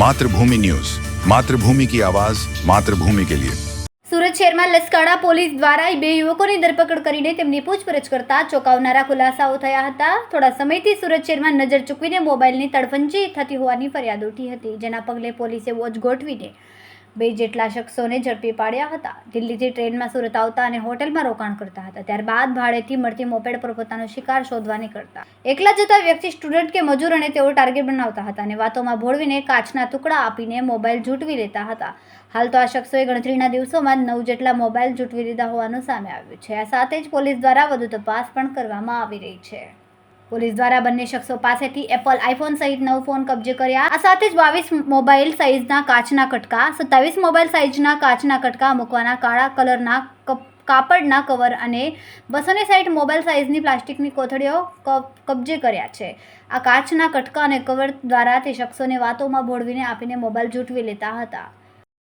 Mathrubhumi news. Mathrubhumi કી આવાજ, માતૃભૂમિ કે લિયે. સુરત શહેરમાં લસકાડા પોલીસ દ્વારા બે યુવકોની ધરપકડ કરીને તેમની પૂછપરછ કરતા ચોંકાવનારા ખુલાસાઓ થયા હતા. થોડા સમયથી સુરત શહેરમાં નજર ચૂકવીને મોબાઈલની તડફંજી થતી હોવાની ફરિયાદ ઉઠી હતી, જેના પગલે પોલીસે વોચ ગોઠવીને બે જેટલા શખ્સોને ઝડપી પાડ્યા હતા. દિલ્હીથી ટ્રેનમાં સુરત આવતા અને હોટેલમાં રોકાણ કરતા હતા. ત્યારબાદ ભાડેથી મળતી મોપેડ પર પોતાનો શિકાર શોધવા નીકળતા. એકલા જતા વ્યક્તિ સ્ટુડન્ટ કે મજૂર અને તેઓ ટાર્ગેટ બનાવતા હતા અને વાતોમાં ભોળવીને કાચના ટુકડા આપીને મોબાઈલ જૂટવી લેતા હતા. હાલ તો આ શખ્સોએ ગણતરીના દિવસોમાં નવ જેટલા મોબાઈલ જૂટવી લીધા હોવાનું સામે આવ્યું છે. આ સાથે જ પોલીસ દ્વારા વધુ તપાસ પણ કરવામાં આવી રહી છે. પોલીસ દ્વારા બંને શખ્સો પાસેથી એપલ આઈફોન સહિત નવ ફોન કબજે કર્યા. આ સાથે જ બાવીસ મોબાઈલ સાઇઝના કાચના કટકા, સત્તાવીસ મોબાઈલ સાઇઝના કાચના કટકા મૂકવાના કાળા કલરના કપ કાપડના કવર અને બસોને સાઈઠ મોબાઈલ સાઇઝની પ્લાસ્ટિકની કોથળીઓ કબજે કર્યા છે. આ કાચના કટકા અને કવર દ્વારા તે શખ્સોને વાતોમાં ભોળવીને આપીને મોબાઈલ જૂટવી લેતા હતા.